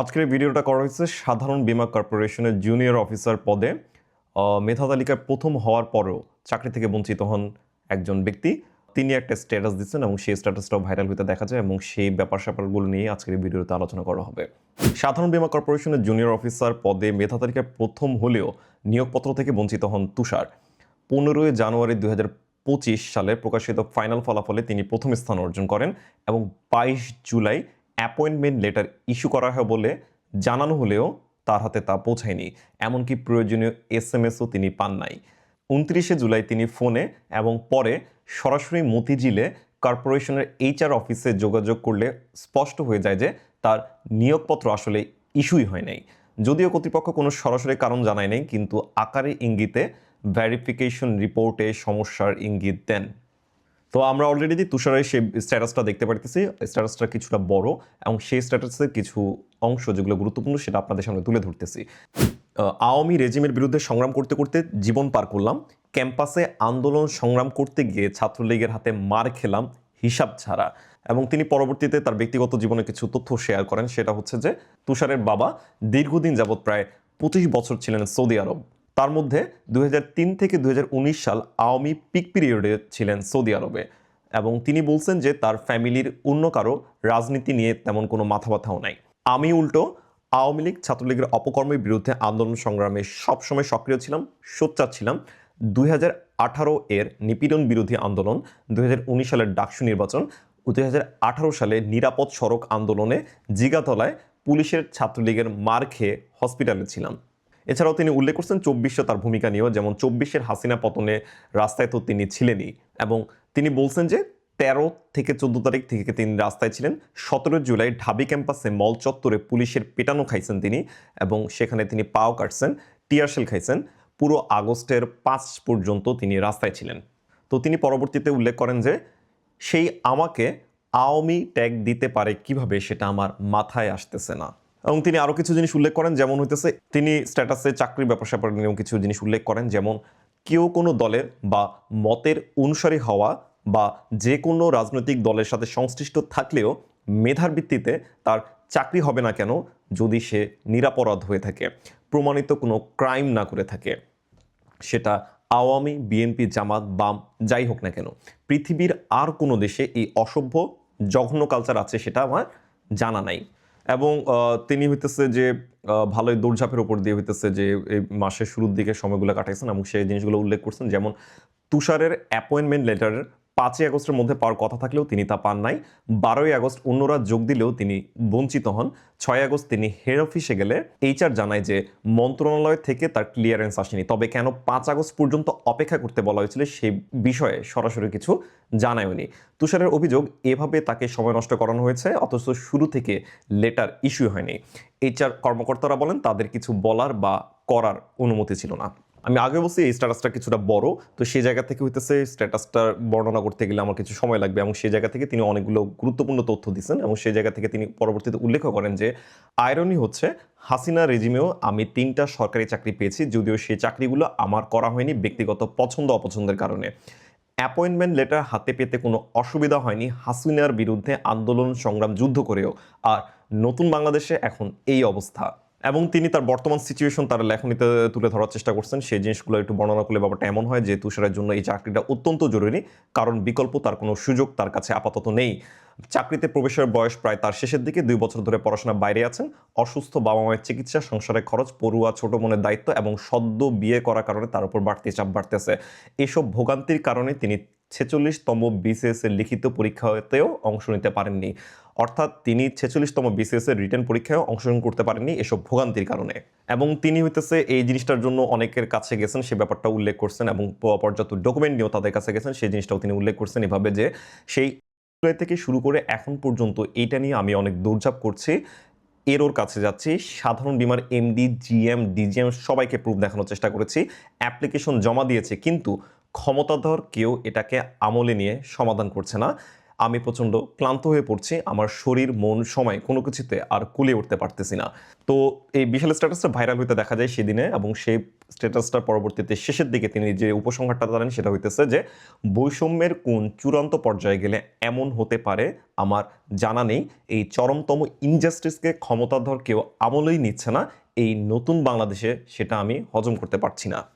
আজকের ভিডিওটা করা হয়েছে সাধারণ বীমা কর্পোরেশনের জুনিয়র অফিসার পদে। মেধা তালিকায় প্রথম হওয়ার পরেও চাকরি থেকে বঞ্চিত হন একজন ব্যক্তি। তিনি একটা স্ট্যাটাস দিচ্ছেন এবং সেই স্ট্যাটাসটাও ভাইরাল হতে দেখা যায় এবং সেই ব্যাপার স্যাপারগুলো নিয়ে আজকের ভিডিওতে আলোচনা করা হবে। সাধারণ বীমা কর্পোরেশনের জুনিয়র অফিসার পদে মেধা তালিকায় প্রথম হলেও নিয়োগপত্র থেকে বঞ্চিত হন তুষার। পনেরোই জানুয়ারি দুই পঁচিশ সালে প্রকাশিত ফাইনাল ফলাফলে তিনি প্রথম স্থান অর্জন করেন এবং বাইশ জুলাই অ্যাপয়েন্টমেন্ট লেটার ইস্যু করা হয় বলে জানানো হলেও তার হাতে তা পৌঁছায়নি। এমনকি প্রয়োজনীয় এস এম এসও তিনি পান নাই। উনত্রিশে জুলাই তিনি ফোনে এবং পরে সরাসরি মতিঝিলে কর্পোরেশনের এইচআর অফিসে যোগাযোগ করলে স্পষ্ট হয়ে যায় যে তার নিয়োগপত্র আসলে ইস্যুই হয় নাই। যদিও কর্তৃপক্ষ কোনো সরাসরি কারণ জানায় নাই কিন্তু আকারে ইঙ্গিতে ভ্যারিফিকেশন রিপোর্টে সমস্যার ইঙ্গিত দেন। তো আমরা অলরেডি তুষারের সেই স্ট্যাটাসটা দেখতে পারতেছি। স্ট্যাটাসটা কিছুটা বড় এবং সেই স্ট্যাটাসের কিছু অংশ যেগুলো গুরুত্বপূর্ণ সেটা আপনাদের সামনে তুলে ধরতেছি। আওয়ামী রেজিমের বিরুদ্ধে সংগ্রাম করতে করতে জীবন পার করলাম। ক্যাম্পাসে আন্দোলন সংগ্রাম করতে গিয়ে ছাত্রলীগের হাতে মার খেলাম হিসাব ছাড়া। এবং তিনি পরবর্তীতে তার ব্যক্তিগত জীবনে কিছু তথ্য শেয়ার করেন। সেটা হচ্ছে যে তুষারের বাবা দীর্ঘদিন যাবৎ প্রায় পঁচিশ বছর ছিলেন সৌদি আরব। তার মধ্যে দুই হাজার তিন থেকে দুই হাজার উনিশ সাল আওয়ামী পিক পিরিয়ডে ছিলেন সৌদি আরবে এবং তিনি বলছেন যে তার ফ্যামিলির অন্য কারও রাজনীতি নিয়ে তেমন কোনো মাথা ব্যথাও নাই। আমি উল্টো, আওয়ামী লীগ ছাত্রলীগের অপকর্মের বিরুদ্ধে আন্দোলন সংগ্রামে সবসময় সক্রিয় ছিলাম, সোচ্চার ছিলাম। দুই হাজার আঠারো এর নিপীড়ন বিরোধী আন্দোলন, দুই হাজার উনিশ সালের ডাকসু নির্বাচন দুই সালে নিরাপদ সড়ক আন্দোলনে জিগাতলায় পুলিশের ছাত্রলীগের মার খেয়ে হসপিটালে ছিলাম। এছাড়াও তিনি উল্লেখ করছেন চব্বিশে তার ভূমিকা নিয়েও, যেমন চব্বিশের হাসিনা পতনে রাস্তায় তো তিনি ছিলেনই এবং তিনি বলছেন যে তেরো থেকে চোদ্দ তারিখ থেকে তিনি রাস্তায় ছিলেন। সতেরো জুলাই ঢাবি ক্যাম্পাসে মল চত্বরে পুলিশের পেটানো খাইছেন তিনি এবং সেখানে তিনি পাও কাটছেন টিয়ারশেল খাইছেন। পুরো আগস্টের পাঁচ পর্যন্ত তিনি রাস্তায় ছিলেন। তো তিনি পরবর্তীতে উল্লেখ করেন যে সেই আমাকে আওয়ামী ট্যাগ দিতে পারে কীভাবে সেটা আমার মাথায় আসতেছে না। এবং তিনি আরও কিছু জিনিস উল্লেখ করেন, যেমন হইতেছে তিনি স্ট্যাটাসে চাকরির ব্যাপার স্যাপার নিয়েও কিছু জিনিস উল্লেখ করেন, যেমন কেউ কোনো দলের বা মতের অনুসারী হওয়া বা যে কোনো রাজনৈতিক দলের সাথে সংশ্লিষ্ট থাকলেও মেধার ভিত্তিতে তার চাকরি হবে না কেন যদি সে নিরাপরাধ হয়ে থাকে, প্রমাণিত কোনো ক্রাইম না করে থাকে। সেটা আওয়ামী, বিএনপি, জামাত, বাম, যাই হোক না কেন, পৃথিবীর আর কোনো দেশে এই অসভ্য, জঘন্য কালচার আছে সেটা আমার জানা নাই। এবং তিনি হইতেছে যে ভালোই দৌড়ঝাঁপের ওপর দিয়ে হইতেছে যে, এই মাসের শুরুর দিকে সময়গুলো কাটাইছেন এবং সেই জিনিসগুলো উল্লেখ করছেন। যেমন তুষারের অ্যাপয়েন্টমেন্ট লেটারের পাঁচই আগস্টের মধ্যে পাওয়ার কথা থাকলেও তিনি তা পান নাই। বারোই আগস্ট অন্যরা যোগ দিলেও তিনি বঞ্চিত হন। ছয় আগস্ট তিনি হেড অফিসে গেলে এইচআর জানায় যে মন্ত্রণালয় থেকে তার ক্লিয়ারেন্স আসেনি। তবে কেন পাঁচ আগস্ট পর্যন্ত অপেক্ষা করতে বলা হয়েছিল সেই বিষয়ে সরাসরি কিছু জানায়নি তুষারের অভিযোগ, এভাবে তাকে সময় নষ্ট করানো হয়েছে, অথচ শুরু থেকে লেটার ইস্যু হয়নি। এইচআর কর্মকর্তারা বলেন, তাদের কিছু বলার বা করার অনুমতি ছিল না। আমি আগে বলছি এই স্ট্যাটাসটা কিছুটা বড়, তো সেই জায়গা থেকে হইতেছে স্ট্যাটাসটা বর্ণনা করতে গেলে আমার কিছু সময় লাগবে এবং সেই জায়গা থেকে তিনি অনেকগুলো গুরুত্বপূর্ণ তথ্য দিচ্ছেন এবং সেই জায়গা থেকে তিনি পরবর্তীতে উল্লেখ করেন যে আয়রনি হচ্ছে হাসিনা রেজিমেও আমি তিনটা সরকারি চাকরি পেয়েছি, যদিও সেই চাকরিগুলো আমার করা হয়নি ব্যক্তিগত পছন্দ অপছন্দের কারণে। অ্যাপয়েন্টমেন্ট লেটার হাতে পেতে কোনো অসুবিধা হয়নি, হাসিনার বিরুদ্ধে আন্দোলন সংগ্রাম যুদ্ধ করেও। আর নতুন বাংলাদেশে এখন এই অবস্থা। এবং তিনি তার বর্তমান সিচুয়েশন তার লেখনীতে তুলে ধরার চেষ্টা করছেন। সেই জিনিসগুলো একটু বর্ণনা করলে ব্যাপারটা এমন হয় যে তুষারের জন্য এই চাকরিটা অত্যন্ত জরুরি, কারণ বিকল্প তার কোনো সুযোগ তার কাছে আপাতত নেই। চাকরিতে প্রবেশের বয়স প্রায় তার শেষের দিকে, দুই বছর ধরে পড়াশোনা বাইরে আছেন। অসুস্থ বাবা মায়ের চিকিৎসা সংসারের খরচ, পড়ুয়া, ছোট মনের দায়িত্ব এবং সদ্য বিয়ে করার কারণে তার উপর বাড়তি চাপ বাড়তেছে। এসব ভোগান্তির কারণে তিনি ছেচল্লিশতম বিসিএস এর লিখিত পরীক্ষাতেও অংশ নিতে পারেননি। অর্থাৎ তিনি ছেচল্লিশতম বিসিএস এর রিটার্ন পরীক্ষায় অংশগ্রহণ করতে পারেননি এসব ভোগান্তির কারণে। এবং তিনি হইতেছে এই জিনিসটার জন্য অনেকের কাছে গেছেন, সে ব্যাপারটা উল্লেখ করছেন এবং পর্যাপ্ত ডকুমেন্ট নিয়েও তাদের কাছে গেছেন, সেই জিনিসটাও তিনি উল্লেখ করছেন এভাবে যে সেই থেকে শুরু করে এখন পর্যন্ত এইটা নিয়ে আমি অনেক দৌড়ঝাঁপ করছি এর ওর কাছে যাচ্ছি, সাধারণ বিমার এমডি জিএম ডিজিএম সবাইকে প্রুফ দেখানোর চেষ্টা করেছি অ্যাপ্লিকেশন জমা দিয়েছে, কিন্তু ক্ষমতাধর কেউ এটাকে আমলে নিয়ে সমাধান করছে না। আমি প্রচণ্ড ক্লান্ত হয়ে পড়ছি, আমার শরীর, মন, সময় কোনো কিছুতে আর কুলে উঠতে পারতেছি না। তো এই বিশাল স্ট্যাটাসটা ভাইরাল হইতে দেখা যায় সেদিনে এবং সেই স্ট্যাটাসটার পরবর্তীতে শেষের দিকে তিনি যে উপসংহারটা জানেন সেটা হইতেছে যে, বৈষম্যের কোন চূড়ান্ত পর্যায়ে গেলে এমন হতে পারে, আমার জানা নেই, এই চরমতম ইনজাস্টিসকে ক্ষমতাধর কেউ আমলেই নিচ্ছে না, এই নতুন বাংলাদেশে সেটা আমি হজম করতে পারছি না।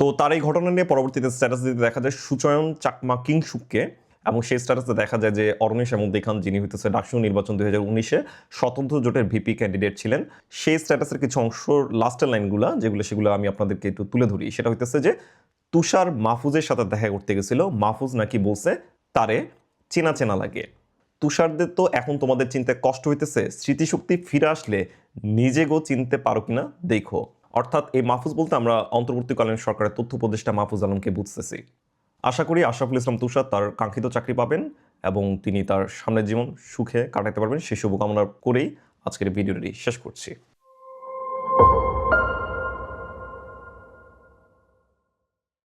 তো তার এই ঘটনা নিয়ে পরবর্তীতে স্ট্যাটাস দিতে দেখা যায় সুচয়ন চাকমা কিংসুককে এবং সেই স্ট্যাটাসে দেখা যায় যে অরণেশ এমন খান যিনি হইতেছে ডাকসু নির্বাচন দুই হাজার উনিশে স্বতন্ত্র জোটের ভিপি ক্যান্ডিডেট ছিলেন। সেই স্ট্যাটাসের কিছু অংশ লাস্টের লাইনগুলো যেগুলো সেগুলো আমি আপনাদেরকে একটু তুলে ধরি। সেটা হইতেছে যে তুষার মাহফুজের সাথে দেখা করতে গেছিল। মাহফুজ নাকি বলছে, তারে চেনা চেনা লাগে। তুষারদের তো এখন তোমাদের চিন্তায় কষ্ট হইতেছে। স্মৃতিশক্তি ফিরে আসলে নিজে গো চিনতে পারো কিনা, দেখো। অর্থাৎ এই মাহফুজ বলতে আমরা অন্তর্বর্তীকালীন সরকারের তথ্য উপদেষ্টা মাহফুজ আলমকে বুঝতেছি। আশা করি আশরাফুল ইসলাম তুষার তার কাঙ্ক্ষিত চাকরি পাবেন এবং তিনি তার সামনের জীবন সুখে কাটাতে পারবেন। সেই শুভকামনা করেই আজকের ভিডিওটি শেষ করছি।